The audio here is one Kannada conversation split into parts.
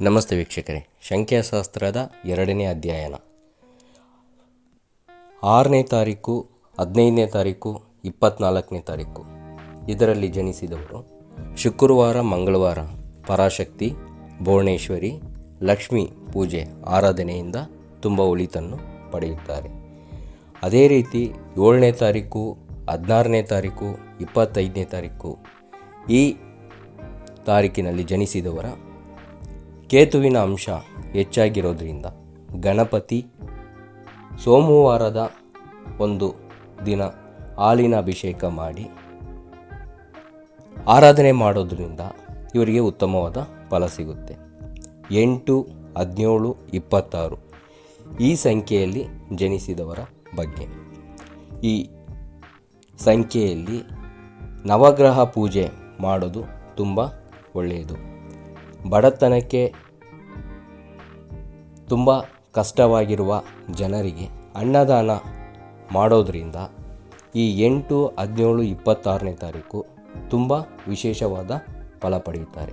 ನಮಸ್ತೆ ವೀಕ್ಷಕರೇ ಸಂಖ್ಯಾಶಾಸ್ತ್ರದ ಎರಡನೇ ಅಧ್ಯಯನ. ಆರನೇ ತಾರೀಕು, ಹದಿನೈದನೇ ತಾರೀಕು ಇಪ್ಪತ್ತ್ನಾಲ್ಕನೇ ತಾರೀಕು. ಇದರಲ್ಲಿ ಜನಿಸಿದವರು ಶುಕ್ರವಾರ, ಮಂಗಳವಾರ, ಪರಾಶಕ್ತಿ, ಭುವನೇಶ್ವರಿ, ಲಕ್ಷ್ಮಿ ಪೂಜೆ ಆರಾಧನೆಯಿಂದ ತುಂಬ ಒಳಿತನ್ನು ಪಡೆಯುತ್ತಾರೆ. ಅದೇ ರೀತಿ ಏಳನೇ ತಾರೀಕು, ಹದಿನಾರನೇ ತಾರೀಕು, ಇಪ್ಪತ್ತೈದನೇ ತಾರೀಕು ಈ ತಾರೀಕಿನಲ್ಲಿ ಜನಿಸಿದವರ ಕೇತುವಿನ ಅಂಶ ಹೆಚ್ಚಾಗಿರೋದ್ರಿಂದ ಗಣಪತಿ ಸೋಮವಾರದ ಒಂದು ದಿನ ಹಾಲಿನ ಅಭಿಷೇಕ ಮಾಡಿ ಆರಾಧನೆ ಮಾಡೋದ್ರಿಂದ ಇವರಿಗೆ ಉತ್ತಮವಾದ ಫಲ ಸಿಗುತ್ತೆ. ಎಂಟು, ಹದಿನೇಳು, ಇಪ್ಪತ್ತಾರು ಈ ಸಂಖ್ಯೆಯಲ್ಲಿ ಜನಿಸಿದವರ ಬಗ್ಗೆ. ಈ ಸಂಖ್ಯೆಯಲ್ಲಿ ನವಗ್ರಹ ಪೂಜೆ ಮಾಡೋದು ತುಂಬ ಒಳ್ಳೆಯದು. ಬಡತನಕ್ಕೆ ತುಂಬ ಕಷ್ಟವಾಗಿರುವ ಜನರಿಗೆ ಅನ್ನದಾನ ಮಾಡೋದರಿಂದ ಈ ಎಂಟು, ಹದಿನೇಳು, ಇಪ್ಪತ್ತಾರನೇ ತಾರೀಕು ತುಂಬ ವಿಶೇಷವಾದ ಫಲ ಪಡೆಯುತ್ತಾರೆ.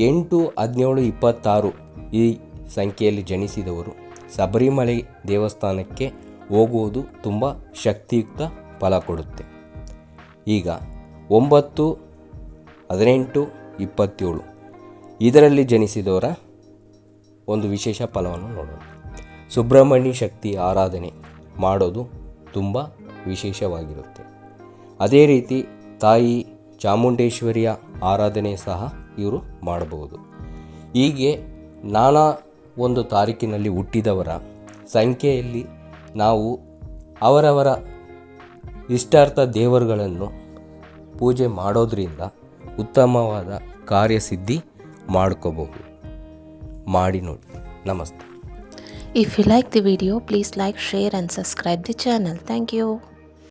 ಎಂಟು, ಹದಿನೇಳು, ಇಪ್ಪತ್ತಾರು ಈ ಸಂಖ್ಯೆಯಲ್ಲಿ ಜನಿಸಿದವರು ಶಬರಿಮಲೆ ದೇವಸ್ಥಾನಕ್ಕೆ ಹೋಗುವುದು ತುಂಬ ಶಕ್ತಿಯುಕ್ತ ಫಲ ಕೊಡುತ್ತೆ. ಈಗ ಒಂಬತ್ತು, ಹದಿನೆಂಟು, ಇಪ್ಪತ್ತೇಳು ಇದರಲ್ಲಿ ಜನಿಸಿದವರ ಒಂದು ವಿಶೇಷ ಫಲವನ್ನು ನೋಡೋಣ. ಸುಬ್ರಹ್ಮಣ್ಯ ಶಕ್ತಿ ಆರಾಧನೆ ಮಾಡೋದು ತುಂಬ ವಿಶೇಷವಾಗಿರುತ್ತೆ. ಅದೇ ರೀತಿ ತಾಯಿ ಚಾಮುಂಡೇಶ್ವರಿಯ ಆರಾಧನೆ ಸಹ ಇವರು ಮಾಡಬಹುದು. ಹೀಗೆ ನಾನಾ ಒಂದು ತಾರೀಕಿನಲ್ಲಿ ಹುಟ್ಟಿದವರ ಸಂಖ್ಯೆಯಲ್ಲಿ ನಾವು ಅವರವರ ಇಷ್ಟಾರ್ಥ ದೇವರುಗಳನ್ನು ಪೂಜೆ ಮಾಡೋದ್ರಿಂದ ಉತ್ತಮವಾದ ಕಾರ್ಯಸಿದ್ಧಿ ಮಾಡ್ಕೋಬಹುದು. ಮಾಡಿ ನೋಡಿ. ನಮಸ್ತೆ. If you like the video please like share and subscribe the channel thank you.